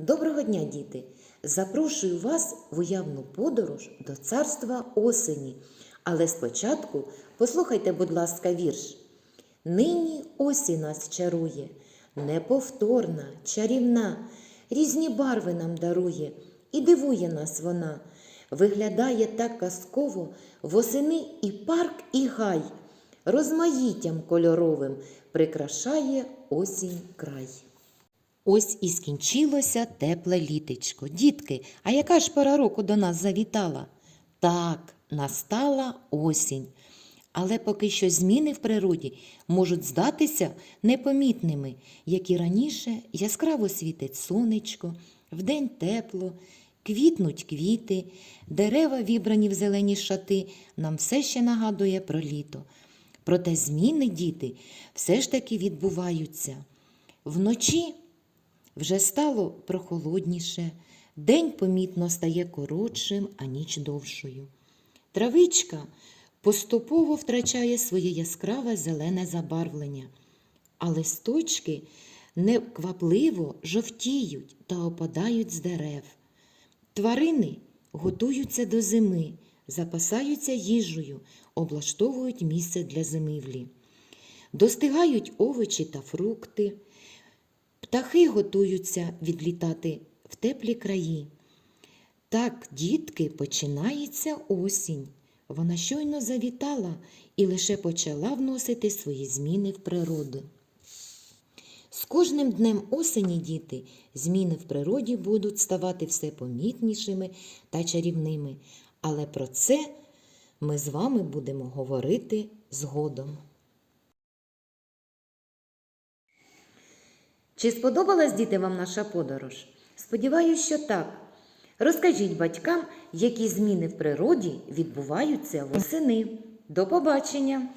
Доброго дня, діти! Запрошую вас в уявну подорож до царства осені. Але спочатку послухайте, будь ласка, вірш. Нині осінь нас чарує, неповторна, чарівна, різні барви нам дарує і дивує нас вона. Виглядає так казково восени і парк, і гай, розмаїттям кольоровим прикрашає осінь край. Ось і скінчилося тепле літечко. Дітки, а яка ж пора року до нас завітала? Так, настала осінь. Але поки що зміни в природі можуть здатися непомітними, як і раніше яскраво світить сонечко, вдень тепло, квітнуть квіти, дерева, вібрані в зелені шати, нам все ще нагадує про літо. Проте зміни, діти, все ж таки відбуваються. Вночі вже стало прохолодніше, день помітно стає коротшим, а ніч довшою. Травичка поступово втрачає своє яскраве зелене забарвлення, а листочки неквапливо жовтіють та опадають з дерев. Тварини готуються до зими, запасаються їжею, облаштовують місце для зимівлі. Достигають овочі та фрукти. Птахи готуються відлітати в теплі краї. Так, дітки, починається осінь. Вона щойно завітала і лише почала вносити свої зміни в природу. З кожним днем осені, діти, зміни в природі будуть ставати все помітнішими та чарівними. Але про це ми з вами будемо говорити згодом. Чи сподобалась діти вам наша подорож? Сподіваюсь, що так. Розкажіть батькам, які зміни в природі відбуваються восени. До побачення!